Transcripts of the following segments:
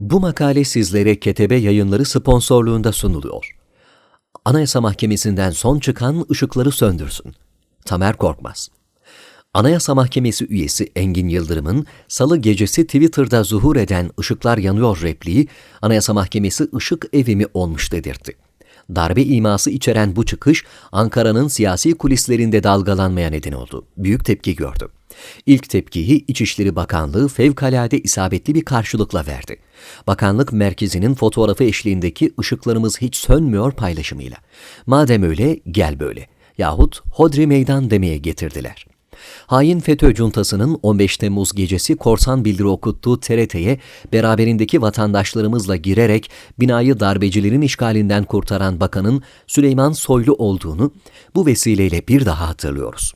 Bu makale sizlere Ketebe Yayınları sponsorluğunda sunuluyor. Anayasa Mahkemesi'nden son çıkan ışıkları söndürsün. Tamer Korkmaz Anayasa Mahkemesi üyesi Engin Yıldırım'ın salı gecesi Twitter'da zuhur eden ışıklar yanıyor repliği Anayasa Mahkemesi ışık evi mi olmuş dedirtti. Darbe iması içeren bu çıkış Ankara'nın siyasi kulislerinde dalgalanmaya neden oldu. Büyük tepki gördü. İlk tepkiyi İçişleri Bakanlığı fevkalade isabetli bir karşılıkla verdi. Bakanlık merkezinin fotoğrafı eşliğindeki ışıklarımız hiç sönmüyor paylaşımıyla. Madem öyle gel böyle yahut hodri meydan demeye getirdiler. Hain FETÖ cuntasının 15 Temmuz gecesi korsan bildiri okuttuğu TRT'ye beraberindeki vatandaşlarımızla girerek binayı darbecilerin işgalinden kurtaran bakanın Süleyman Soylu olduğunu bu vesileyle bir daha hatırlıyoruz.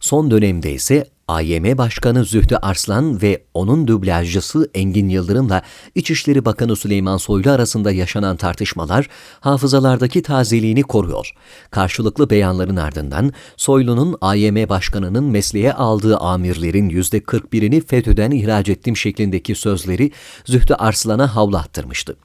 Son dönemde ise AYM Başkanı Zühtü Arslan ve onun dublajcısı Engin Yıldırım'la İçişleri Bakanı Süleyman Soylu arasında yaşanan tartışmalar hafızalardaki tazeliğini koruyor. Karşılıklı beyanların ardından Soylu'nun AYM Başkanı'nın mesleğe aldığı amirlerin %41'ini FETÖ'den ihraç ettim şeklindeki sözleri Zühtü Arslan'a havlattırmıştı.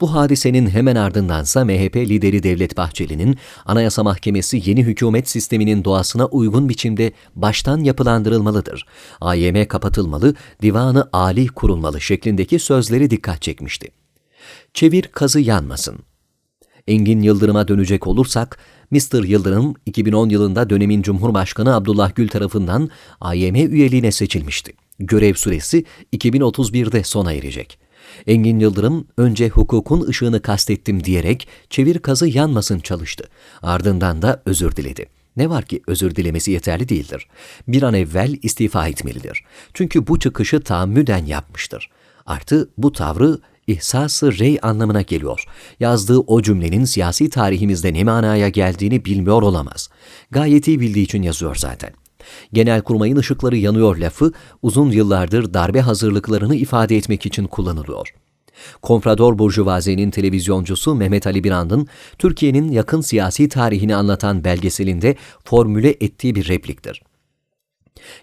Bu hadisenin hemen ardındansa MHP lideri Devlet Bahçeli'nin Anayasa Mahkemesi yeni hükümet sisteminin doğasına uygun biçimde baştan yapılandırılmalıdır. AYM kapatılmalı, divanı Ali kurulmalı şeklindeki sözleri dikkat çekmişti. Çevir kazı yanmasın. Engin Yıldırım'a dönecek olursak, Mr. Yıldırım 2010 yılında dönemin Cumhurbaşkanı Abdullah Gül tarafından AYM üyeliğine seçilmişti. Görev süresi 2031'de sona erecek. Engin Yıldırım önce hukukun ışığını kastettim diyerek çevir kazı yanmasın çalıştı. Ardından da özür diledi. Ne var ki özür dilemesi yeterli değildir. Bir an evvel istifa etmelidir. Çünkü bu çıkışı tahammüden yapmıştır. Artı bu tavrı ihsası rey anlamına geliyor. Yazdığı o cümlenin siyasi tarihimizde ne manaya geldiğini bilmiyor olamaz. Gayet iyi bildiği için yazıyor zaten. Genelkurmay'ın ışıkları yanıyor lafı uzun yıllardır darbe hazırlıklarını ifade etmek için kullanılıyor. Komprador Burjuvazi'nin televizyoncusu Mehmet Ali Birand'ın Türkiye'nin yakın siyasi tarihini anlatan belgeselinde formüle ettiği bir repliktir.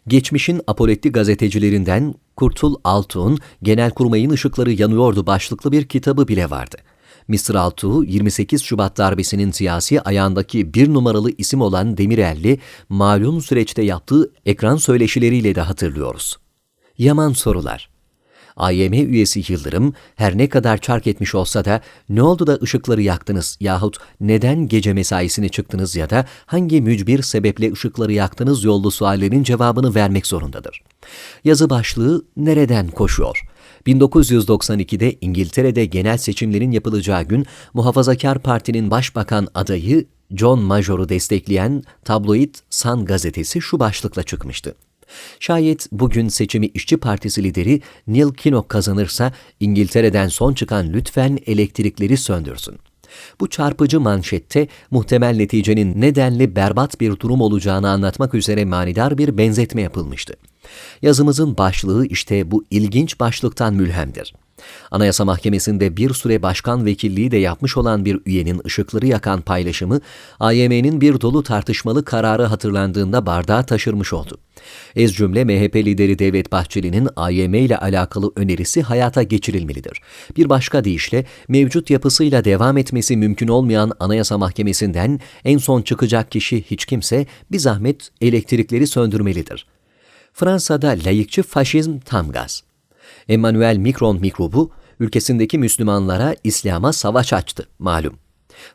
Geçmişin apoletli gazetecilerinden Kurtul Altuğ'un Genelkurmay'ın ışıkları yanıyordu başlıklı bir kitabı bile vardı. Mr. Altuğ, 28 Şubat darbesinin siyasi ayağındaki bir numaralı isim olan Demirel'li malum süreçte yaptığı ekran söyleşileriyle de hatırlıyoruz. Yaman sorular. AYM üyesi Yıldırım her ne kadar çark etmiş olsa da ne oldu da ışıkları yaktınız yahut neden gece mesaisine çıktınız ya da hangi mücbir sebeple ışıkları yaktınız yollu suallerin cevabını vermek zorundadır. Yazı başlığı nereden koşuyor? 1992'de İngiltere'de genel seçimlerin yapılacağı gün Muhafazakar Parti'nin başbakan adayı John Major'u destekleyen tabloid Sun gazetesi şu başlıkla çıkmıştı. Şayet bugün seçimi İşçi Partisi lideri Neil Kinnock kazanırsa İngiltere'den son çıkan lütfen elektrikleri söndürsün. Bu çarpıcı manşette muhtemel neticenin nedenli berbat bir durum olacağını anlatmak üzere manidar bir benzetme yapılmıştı. Yazımızın başlığı işte bu ilginç başlıktan mülhemdir. Anayasa Mahkemesi'nde bir süre başkan vekilliği de yapmış olan bir üyenin ışıkları yakan paylaşımı, AYM'nin bir dolu tartışmalı kararı hatırlandığında bardağı taşırmış oldu. Ez cümle MHP lideri Devlet Bahçeli'nin AYM ile alakalı önerisi hayata geçirilmelidir. Bir başka deyişle mevcut yapısıyla devam etmesi mümkün olmayan Anayasa Mahkemesi'nden en son çıkacak kişi hiç kimse bir zahmet elektrikleri söndürmelidir. Fransa'da layıkçı faşizm tam gaz. Emmanuel Macron mikrobu ülkesindeki Müslümanlara İslam'a savaş açtı malum.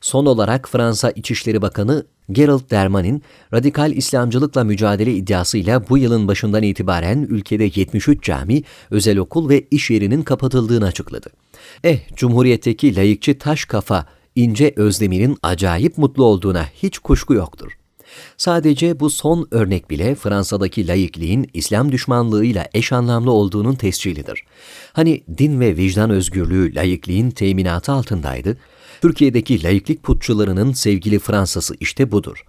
Son olarak Fransa İçişleri Bakanı Gerald Dermanin, radikal İslamcılıkla mücadele iddiasıyla bu yılın başından itibaren ülkede 73 cami, özel okul ve iş yerinin kapatıldığını açıkladı. Eh, Cumhuriyet'teki layıkçı taş kafa İnce Özdemir'in acayip mutlu olduğuna hiç kuşku yoktur. Sadece bu son örnek bile Fransa'daki laikliğin İslam düşmanlığıyla eş anlamlı olduğunun tescilidir. Hani din ve vicdan özgürlüğü laikliğin teminatı altındaydı, Türkiye'deki laiklik putçularının sevgili Fransa'sı işte budur.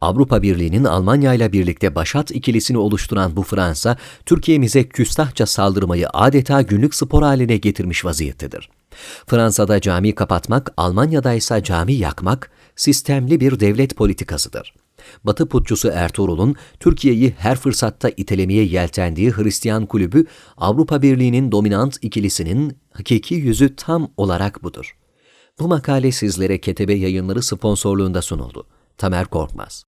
Avrupa Birliği'nin Almanya ile birlikte başat ikilisini oluşturan bu Fransa, Türkiye'mize küstahça saldırmayı adeta günlük spor haline getirmiş vaziyettedir. Fransa'da cami kapatmak, Almanya'da ise cami yakmak sistemli bir devlet politikasıdır. Batı putçusu Ertuğrul'un Türkiye'yi her fırsatta itelemeye yeltendiği Hristiyan kulübü Avrupa Birliği'nin dominant ikilisinin hakiki yüzü tam olarak budur. Bu makale sizlere Ketebe Yayınları sponsorluğunda sunuldu. Tamer Korkmaz